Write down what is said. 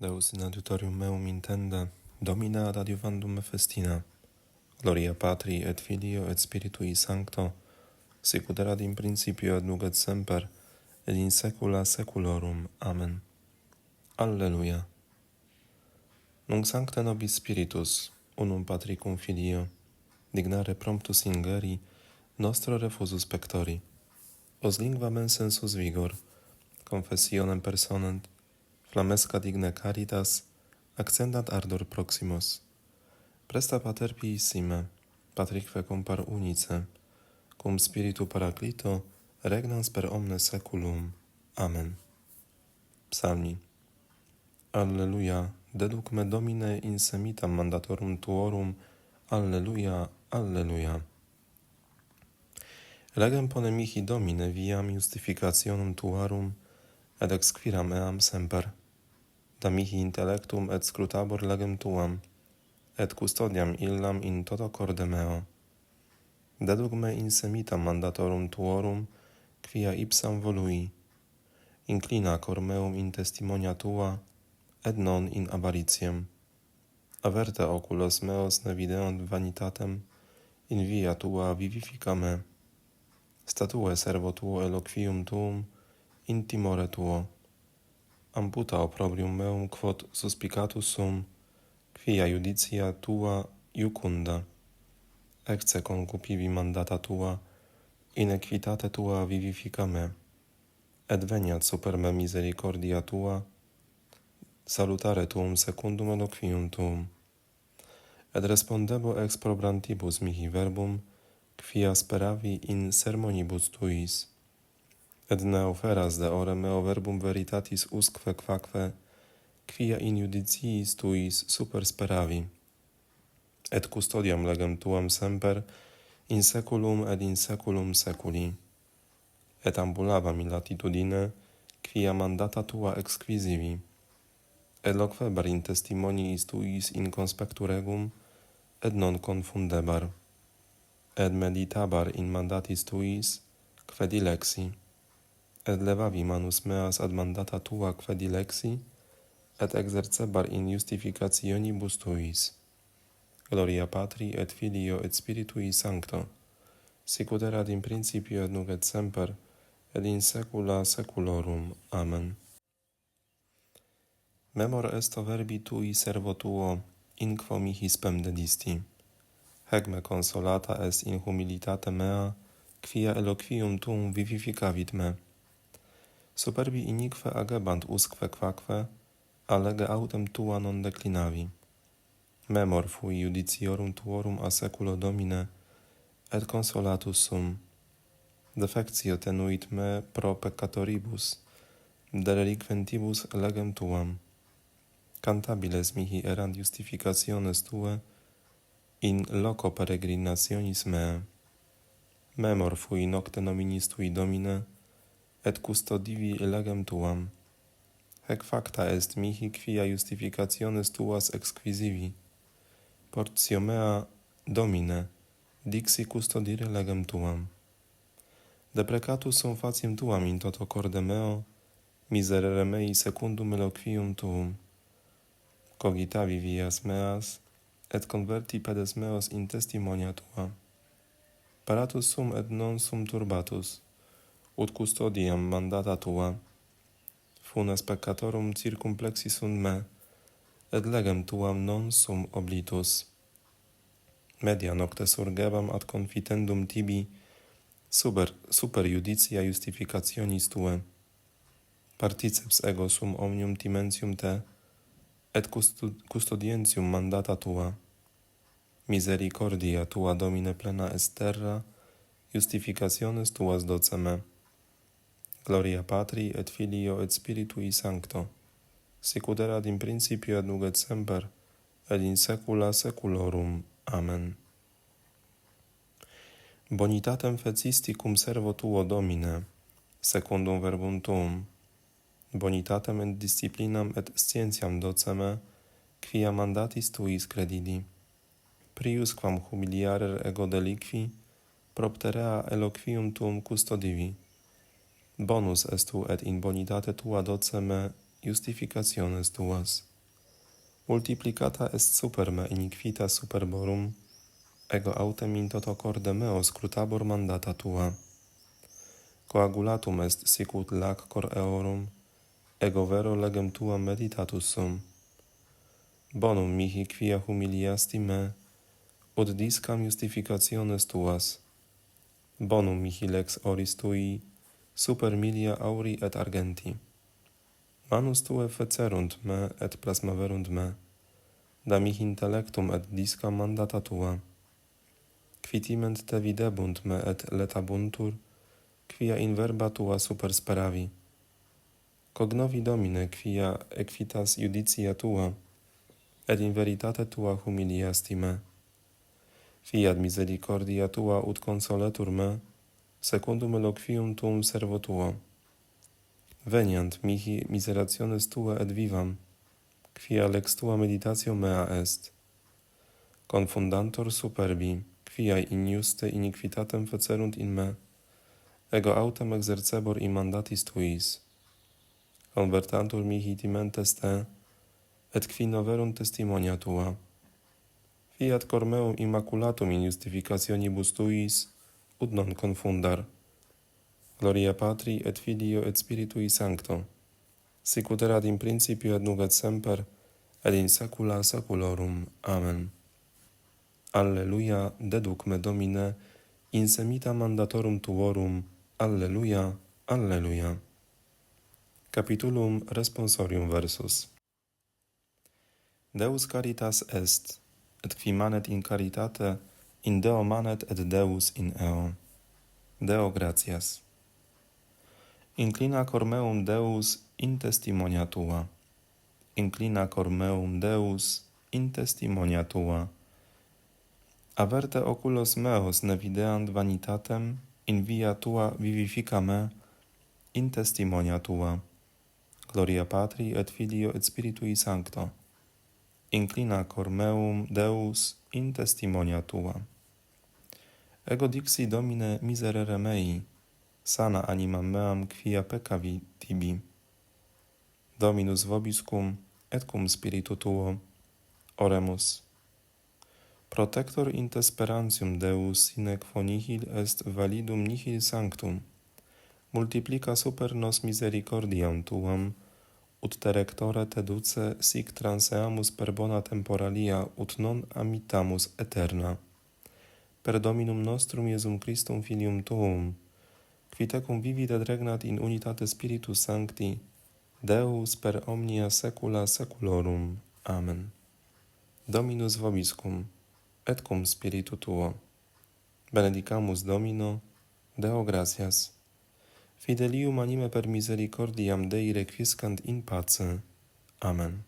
Deus in adiutorium meum intenda, Domina ad adiuvandum festina, Gloria Patri et Filio et Spiritui Sancto, sicut erat in principio et nunc et semper, et in saecula saeculorum. Amen. Alleluia. Nunc sancta nobis Spiritus, unum Patri cum Filio, dignare promptus ingeri, nostro refusus pectori. Os lingua mensensus vigor, confessionem personent, flamesca digne caritas, accendat ardor proximos. Presta pater piissime, patrique cum par unice, cum spiritu paraclito, regnans per omne saeculum. Amen. Psalmi. Alleluia, deduc me Domine in semitam mandatorum tuorum, Alleluia, Alleluia. Legem pone mihi Domine viam justificationum tuarum, et exquiram eam semper. Da mihi intellectum et scrutabor legem tuam, et custodiam illam in toto corde meo. Deduk me in semitam mandatorum tuorum, quia ipsam volui. Inclina cor meum in testimonia tua, et non in avariciem. Averte oculos meos ne videont vanitatem, in via tua vivifica me. Statue servo tuo eloquium tuum, in timore tuo. Amputa opprobrium meum quod suspicatus sum, quia judicia tua iucunda. Ecce concupivi mandata tua, in equitate tua vivifica me. Et veniat super me misericordia tua, salutare tuum secundum eloquium tuum. Et respondebo ex probrantibus mihi verbum, quia speravi in sermonibus tuis. Et ne oferas de ore meo verbum veritatis usque quaque, quia in judiciis tuis super speravi. Et custodiam legem tuam semper, in seculum et in seculum seculi. Et ambulava mi latitudine, quia mandata tua exquisivi. Et loquebar in testimoniis tuis in conspectu regum, et non confundebar. Et meditabar in mandatis tuis, quae dilexi. et levavi manus meas ad mandata tua quae dilexi, et exercebar in justificationibus tuis. Gloria Patri et Filio et Spiritui Sancto, sicut erat in principio et nunc et semper, et in saecula saeculorum. Amen. Memor esto verbi tui servo tuo, in quo mihi spem dedisti. Hec me consolata est in humilitate mea, quia eloquium tuum vivificavit me. Superbi inique agebant usque quaque, a lege autem tua non declinavi. Memor fui judiciorum tuorum a seculo domine, et consolatus sum. Defectio tenuit me pro peccatoribus, de reliquentibus legem tuam. Cantabiles mihi erant justificationes tue, in loco peregrinationis mea. Memor fui nocte nominis tui domine, et custodivi legem tuam. Hec facta est mihi quia justificationes tuas exquisivi. Portio mea, Domine, dixi custodire legem tuam. Deprecatus sum faciem tuam in toto corde meo, miserere mei secundum eloquium tuum. Cogitavi vias meas, et converti pedes meos in testimonia tua. Paratus sum et non sum turbatus, ut custodiam mandata tua. Funes peccatorum circumplexi sunt me, et legem tuam non sum oblitus. Media nocte surgebam ad confitendum tibi, super, super judicia justificationis tue. Particeps ego sum omnium timentium te, et custodientium mandata tua. Misericordia tua domine plena est terra, justificationes tuas doce me. Gloria Patri et Filio et Spiritui Sancto, sicut erat in principio et nunc et semper et in saecula saeculorum. Amen. Bonitatem fecisti cum servo tuo Domine, secundum verbum tuum. Bonitatem et disciplinam et scientiam doceme, quia mandatis tuis credidi. Prius quam humiliarer ego deliqui, propterea eloquium tuum custodivi Bonus est tu et in bonitate tua doceme justificationes tuas. Multiplicata est super me iniquita superborum, ego autem in toto corde meo scrutabor mandata tua. Coagulatum est sicut lac cor eorum, ego vero legem tuam meditatus sum. Bonum mihi quia humiliasti me, ut discam justificationes tuas. Bonum mihi lex oris tui, super milia auri et argenti. Manus tue fecerunt me et plasmaverunt me, da mihi intellectum et discam mandata tua. Quitiment te videbunt me et letabuntur, quia in verba tua super speravi. Cognovi domine quia equitas judicia tua, et in veritate tua humiliasti me. Fiat misericordia tua ut consoletur me, secundum eloquium tuum servo tuo. Veniant mihi miserationes tua et vivam, quia lex tua meditatio mea est. Confundantor superbi, quia injuste iniquitatem fecerunt in me, ego autem exercebor in mandatis tuis. Convertantur mihi timentes te, et qui noverunt testimonia tua. Fiat cor meum immaculatum in justificationibus tuis, ut non confundar. Gloria Patri et Filio et Spiritui Sancto, sicut erat in principio et nunc et semper et in saecula saeculorum. Amen. Alleluia, deduc me Domine, in semita mandatorum tuorum. Alleluia, alleluia. Capitulum responsorium versus. Deus caritas est, et qui manet in caritate in Deo manet et Deus in eo. Deo gratias. Inclina cor meum Deus in testimonia tua. Inclina cor meum Deus in testimonia tua. Averte oculos meos ne videant vanitatem, in via tua vivifica me, in testimonia tua. Gloria Patri et Filio et Spiritui Sancto. Inclina cor meum Deus in testimonia tua. Ego dixi Domine miserere mei, sana anima meam quia peccavi tibi. Dominus vobiscum et cum spiritu tuo. Oremus. Protector inter sperantium Deus sine quo nihil est validum nihil sanctum. Multiplica super nos misericordiam tuam, ut te rectore te duce sic transeamus per bona temporalia ut non amitamus eterna. Per Dominum nostrum Iesum Christum Filium tuum, qui tecum vivit et regnat in unitate Spiritus Sancti, Deus per omnia saecula saeculorum. Amen. Dominus vobiscum, et cum spiritu tuo. Benedicamus Domino, Deo gratias. Fidelium anime per misericordiam Dei requiescant in pace. Amen.